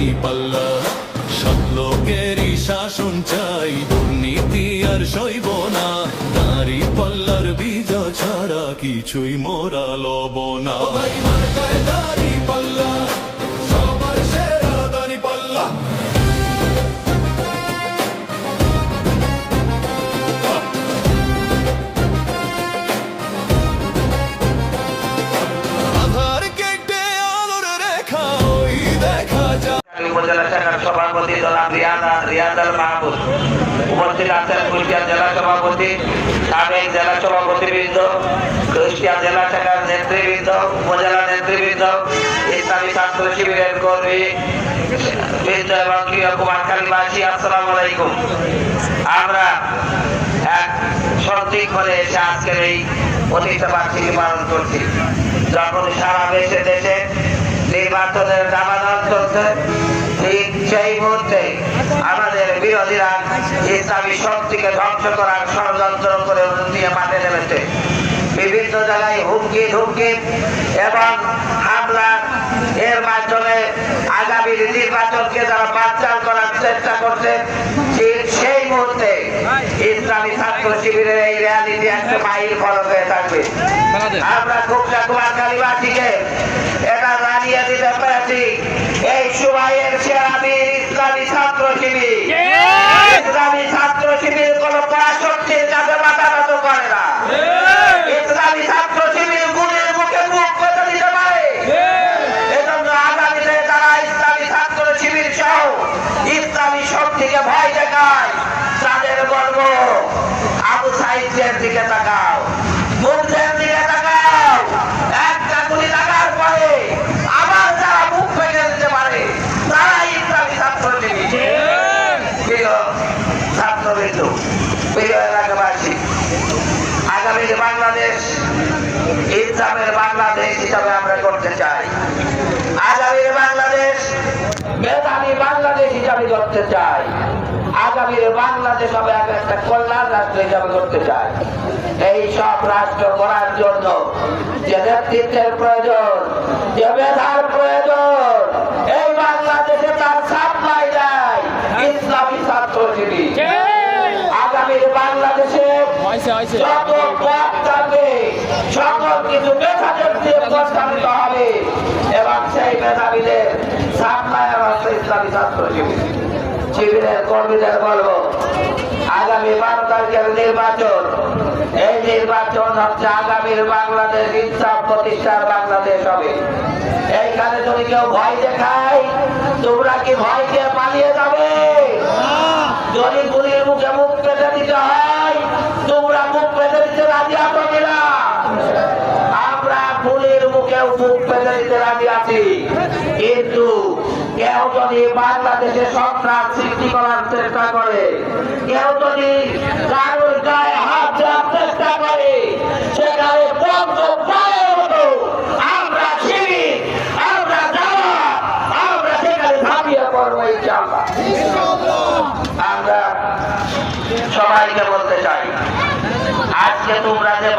দাড়ি পাল্লা। সব লোকেরই শাসন চাই, দুর্নীতি আর সইব না। নারী পাল্লার বীজ ছাড়া কিছুই মোরা লব না। ভাই পাল্লা। উপজেলা শাখার সভাপতি জনাব রিয়াদা রিয়াদাল মাহবুব উপস্থিত আছেন কুষ্টিয়া জেলা সভাপতি, সাবেক জেলা সভাপতিবৃন্দ, কুষ্টিয়া জেলা শাখার নেতৃবৃন্দ, উপজেলা নেতৃবৃন্দ, ইসলামী ছাত্র শিবিরের কর্মী আসসালামু আলাইকুম। আমরা এক সঠিক করে এসে এই প্রতিষ্ঠা বার্ষিকী পালন দেশে দেশে নির্বাচনের দাবানল চলছে সেই মুহূর্তে আমাদের বিরোধীরা ইসলামী শক্তিকে ধ্বংস করার ষড়যন্ত্র করে নিয়ে মাঠে নেমেছে। বিভিন্ন জায়গায় হুমকি ধুমকি এবং হামলা এর মাধ্যমে আগামী নির্বাচনকে যারা বাচ্চাল করার চেষ্টা করছে ঠিক সেই মুহূর্তে ইসলামী ছাত্র শিবিরের এই র্যালিটি একটা মাইল ফলক হয়ে থাকবে। আমরা খুবটা কুমার কালীবাসীকে এটা জানিয়ে দিতে পেরেছি বলব আবু সাইদের দিকে তাকাও। মুখদের দিকে তাকাও। একটা গুলি লাগার পরে আবার যারা মুখ ভেঙে দিতে পারে তারা ইসলামী ছাত্র শিবির প্রিয় ছাত্রবৃন্দ, প্রিয় বাংলাদেশ হিসাবে আমরা করতে চাই। আগামীর বাংলাদেশ, মেধাবী বাংলাদেশ হিসাবে করতে চাই। আগামীর বাংলাদেশ হবে এক একটা কল্যাণ রাষ্ট্র হিসাবে করতে চাই। এই সব রাষ্ট্র করার জন্য যে নেতৃত্বের প্রয়োজন যে মেধার প্রয়োজন এই বাংলাদেশে তার সাপ্লাই দেয় ইসলামী ছাত্রজীবী। আগামীর বাংলাদেশে যত পথ থাকবে সকল কিছু মেধাদের দিয়ে প্রস্তাবিত হবে। এবং সেই মেধাবীদের সাপ্লায়ার হচ্ছে ইসলামী ছাত্র শিবির শিবিরের কর্মীদের বলব, আগামী বারো তারিখের নির্বাচন। এই নির্বাচন হচ্ছে আগামীর বাংলাদেশ ইনসাফ প্রতিষ্ঠার বাংলাদেশ হবে। এইখানে যদি কেউ ভয় দেখায়, তোমরা কি ভয় দিয়ে পালিয়ে যাবে? যদি গুলির মুখে মুখ পেতে দিতে হয়, তোমরা মুখ পেতে দিতে রাজি আছো কিনা? আমরা গুলির মুখে মুখ পেতে দিতে রাজি আছি। কিন্তু কেউ যদি বাংলাদেশে সন্ত্রাস সৃষ্টি করার চেষ্টা করে, কেউ যদি কারোর গায়ে হাত চেষ্টা করে, সেখানে আমরা বলতে চাই, আজকে তোমরা যে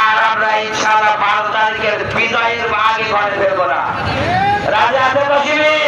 আর আমরা ইনশাআল্লাহ বারো তারিখের বিজয়ের আগে ঘরে ফেরবো না। রাজা আছে তো শিবির